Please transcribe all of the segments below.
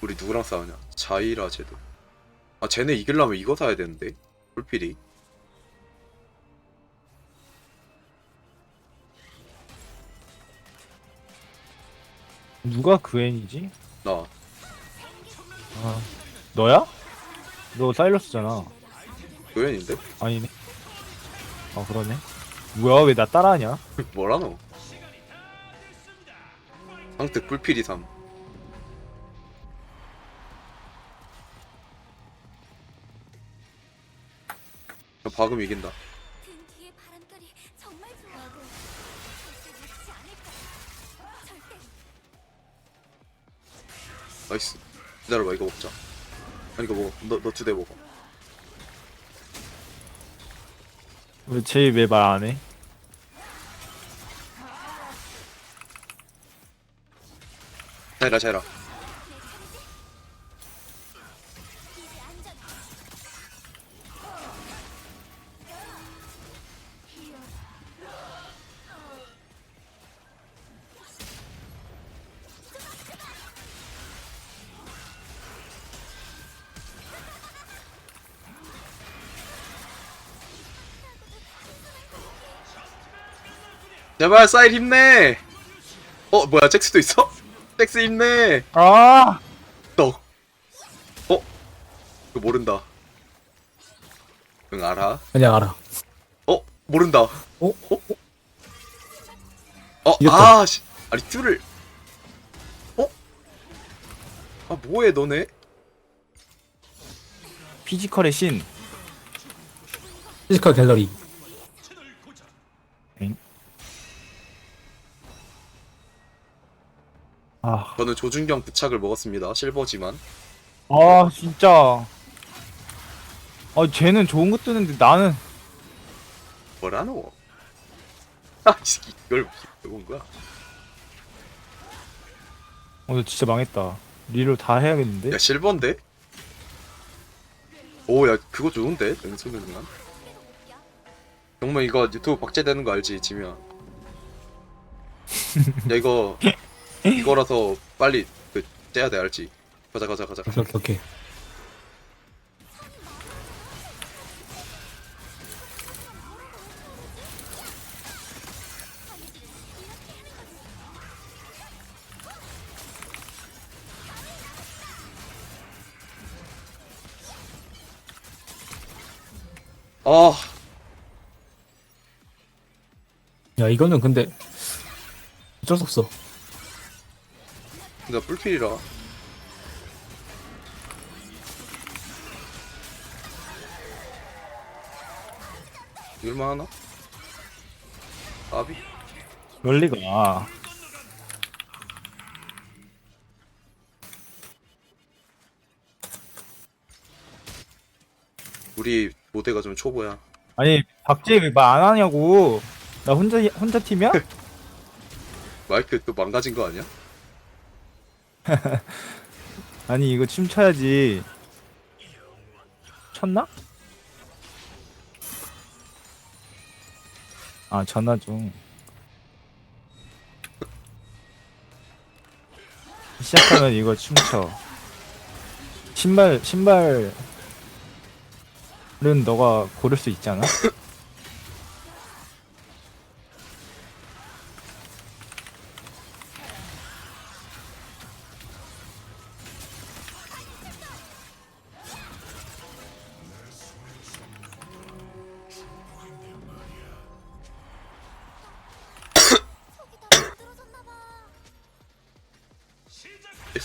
우리 누구랑 싸우냐? 자이라 쟤도. 아 쟤네 이기려면 이거 사야 되는데. 풀필이. 누가 그앤이지? 나. 아 너야? 너 사일러스잖아. 교연인데? 아니네. 아 그러네. 뭐야 왜 나 따라하냐? 뭐라 노? 상특 불필이 3. 을 거야. 절대 나이스. 기다려봐 이거 먹자. 아니 이거 먹어. 너너 두 대 먹어. 왜 제이 왜 말 안 해? 자이라 자이라. 제발 사일 힘내. 어 뭐야 잭스도 있어? 잭스 힘내. 아 떡. 어? 이거 모른다. 응 알아. 그냥 알아. 어 모른다. 어? 어? 어? 이겼다. 아 씨. 아니 큐를. 어? 아 뭐해 너네? 피지컬의 신. 피지컬 갤러리. 아, 저는 조준경 부착을 먹었습니다. 실버지만. 아 진짜. 아 쟤는 좋은 거 뜨는데 나는 뭐라노? 아 씨, 이걸 본 거야? 오늘 진짜 망했다. 리로 다 해야겠는데? 야 실버인데? 오 야 그거 좋은데? 연속능한 정말 이거 유튜브 박제되는 거 알지 지미야 야 이거 이거라서 빨리 그 째야 돼 알지 가자 가자 가자 오케이 오케이 오케이. 아 야 이거는 근데 어쩔 수 없어. 근데 뿔필이라 이럴만 하나? 아비? 원리가. 우리 모대가 좀 초보야 아니 박재희 왜말안 하냐고. 나 혼자 혼자 팀이야? 마이크 또 망가진 거 아니야? 아니 이거 춤춰야지. 쳤나? 아 전화 중. 시작하면 이거 춤춰. 신발 신발은 너가 고를 수 있잖아.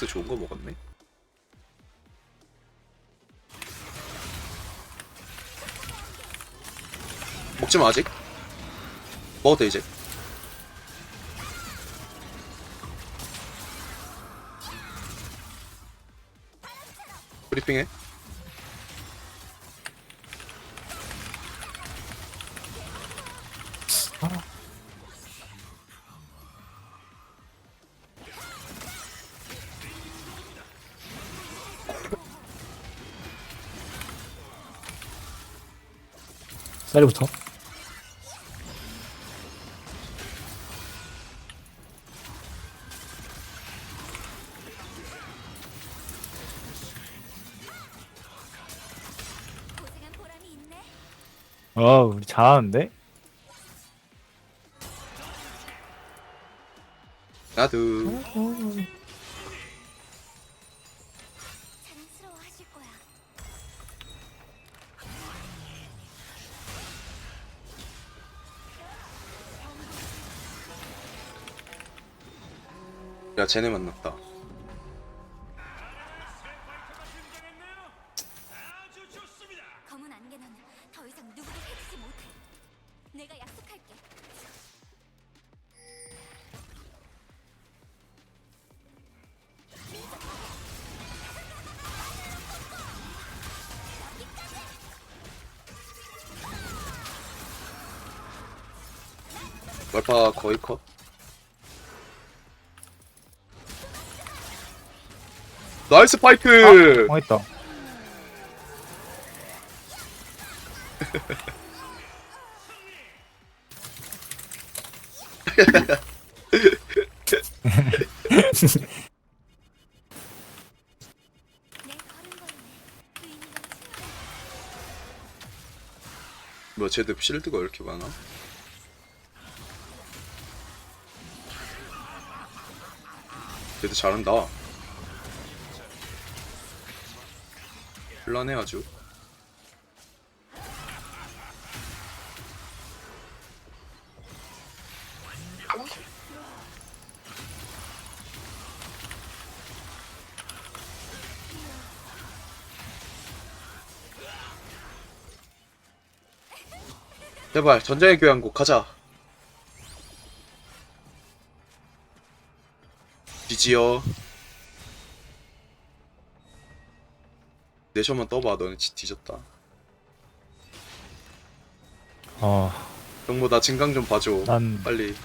엑스 좋은 거 먹었네. 먹지 마 아직. 먹어도 돼 이제. 브리핑해 사이드부터. 와 우리 잘하는데? 나도. 어? 야 쟤네 만났다 검은 안개는 더 이상 누구도 해치지 못해. 내가 약속할게. 말파 거의 컷 나이스 망했다. 내 걸음걸음에 의미가 튀어. 뭐야 쟤들 실드가 왜 이렇게 많아? 쟤들 잘한다 혼란해 아주 제발 전장의 교향곡 가자. 지지어 내셔만 떠봐. 너네 지- 뒤졌다. 어, 정모 나 진강 좀 봐줘. 난 빨리.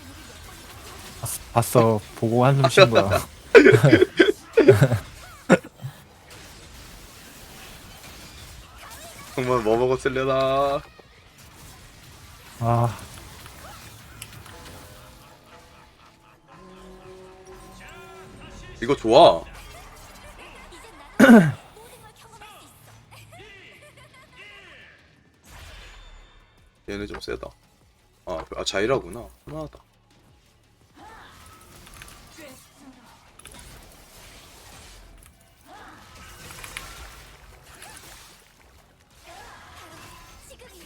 봤- 봤어. 보고 한숨 쉰 거야. 정말 뭐 먹었을려나 아, 이거 좋아 얘네 좀 세다. 아, 아 자이라구나. 지금이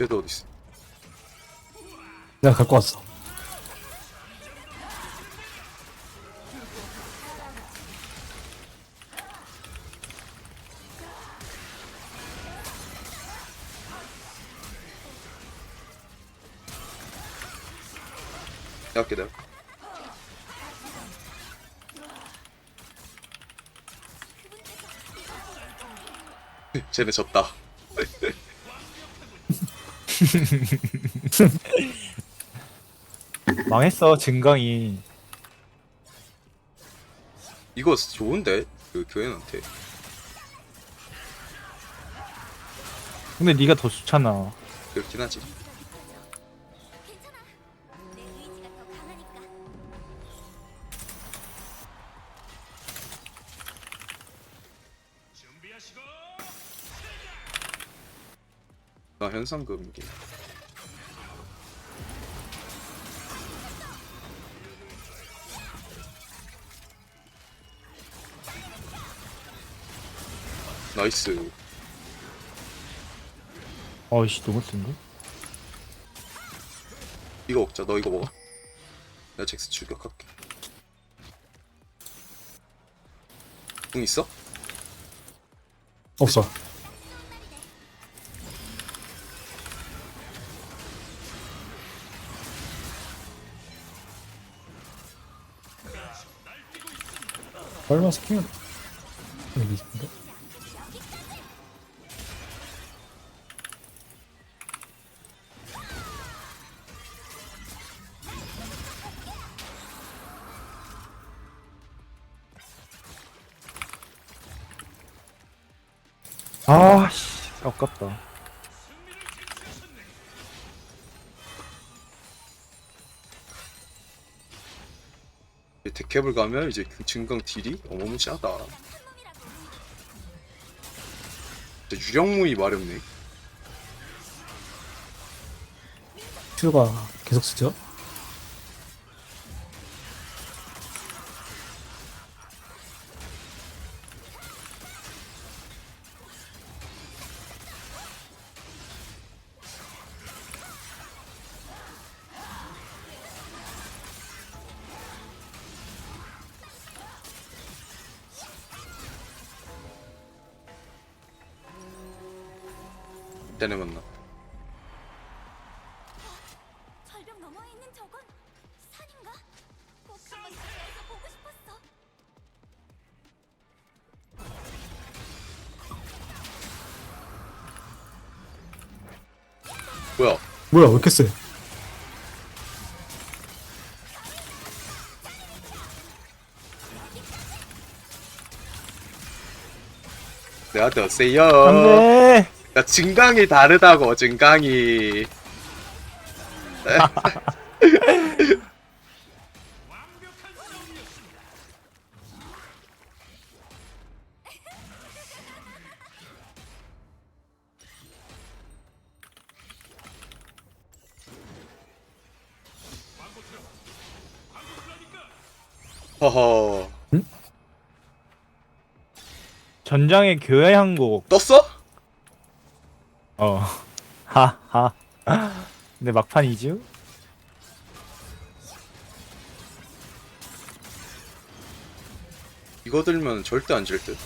얘도 어딨어 내가 갖고 왔어. 내가 내가 쟤네 졌다 망했어, 증강이. 이거 좋은데? 그 교현한테 근데 네가 더 좋잖아. 그렇긴 하지 괜찮아. 내 의지가 더 강하니까. 나 현상금이긴 나이스 어이씨, 너무 센데? 이거 먹자 너 이거 먹어 내가 잭스 출격할게 궁 있어? 없어. 얼마 스킨 여기 있는데? 아깝다. 데캡을 가면 이제 그 증강 딜이 어마무시하다. 유령무이 마렵네. 큐가 계속 쓰죠? 쟤네 만나. 절벽 너머에 있는 저건 산인가? 꼭 한번 가서 보고 싶었어. 뭐야? 뭐야 왜 이렇게 세? 내가 더세요. 안돼. 야 증강이 다르다고 증강이. 허허 전장의 교회항곡. 떴어? 어. 하하. 근데 막판이죠? 이거 들면 절대 안 질 듯.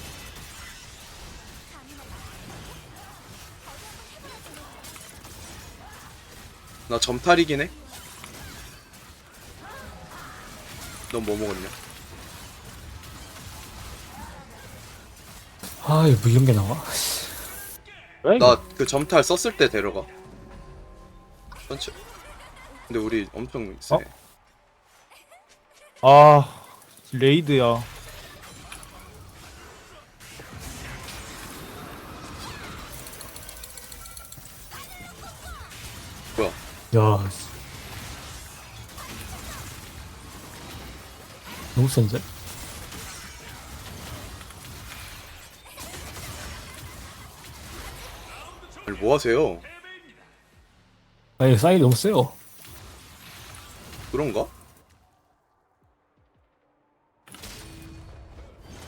나 점탈이긴 해. 넌 뭐 먹었냐? 아 이거 뭐 이런 게 나와? 왜? 나그 점탈 썼을 때 데려가. 전체. 근데 우리 엄청 세. 어? 아 레이드야. 뭐야? 야 너무 센데? 뭐 하세요? 아니 사이드 너무 세요 그런가?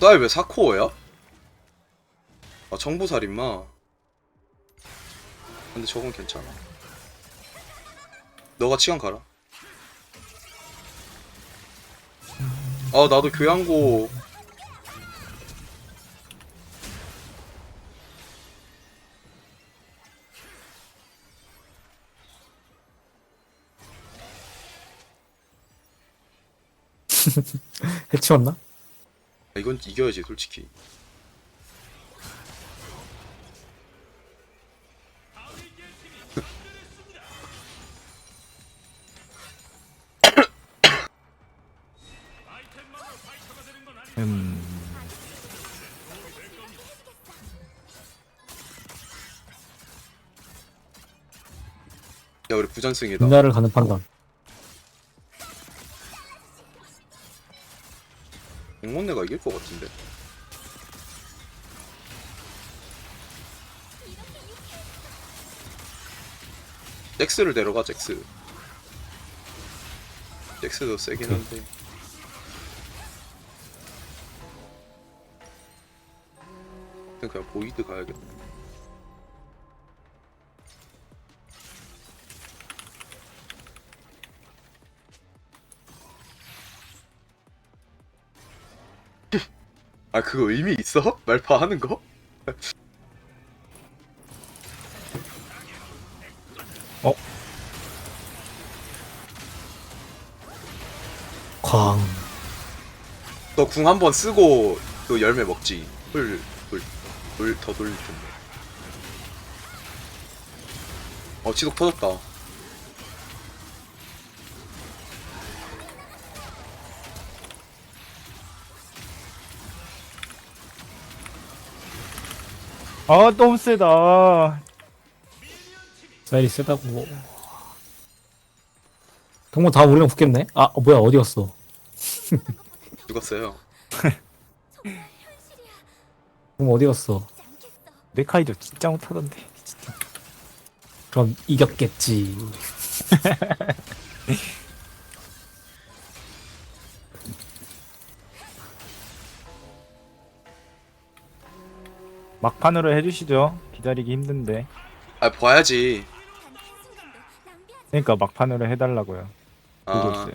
딸 왜 사코어야? 아 정보살 임마 근데 저건 괜찮아 너가 치간 가라 아 나도 교양고 치웠나? 아, 이건 이겨야지 솔직히 음. 야 우리 부전승이다 빈나를 가는 판단 공mon내가 이길 것 같은데. 잭스를 데려가 잭스. 잭스도 세긴. 한데. 그냥 보이드 가야겠다 아 그거 의미 있어? 말파 하는 거? 광너 궁 한 번 쓰고 그 열매 먹지. 풀, 풀, 풀, 더 돌릴 텐데. 어, 지독 터졌다. 아 너무 세다. 사이드 세다고 동문 다 우리랑 붙겠네? 아 어, 뭐야 어디 갔어 죽었어요. 그럼 어디 갔어? 메카이저 진짜 못하던데. 진짜. 그럼 이겼겠지. 막판으로 해주시죠. 기다리기 힘든데. 아 봐야지. 그러니까 막판으로 해달라고요. 보고 아 있어요.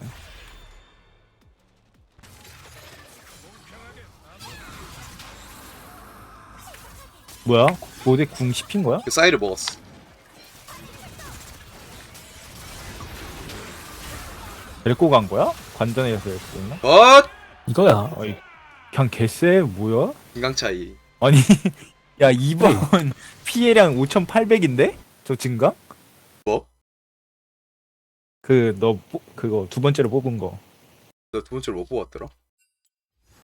뭐야? 모대 궁 씹힌 거야? 그 사이를 먹었어. 데리고 간 거야? 관전에서 데리고 있나? 어? 이거야. 어이, 그냥 개쎄 뭐야? 인강 차이. 아니, 야 2번 피해량 5,800인데? 저 증가? 뭐? 그너 그거 두 번째로 뽑은 거. 너두 번째로 뭐 뽑았더라?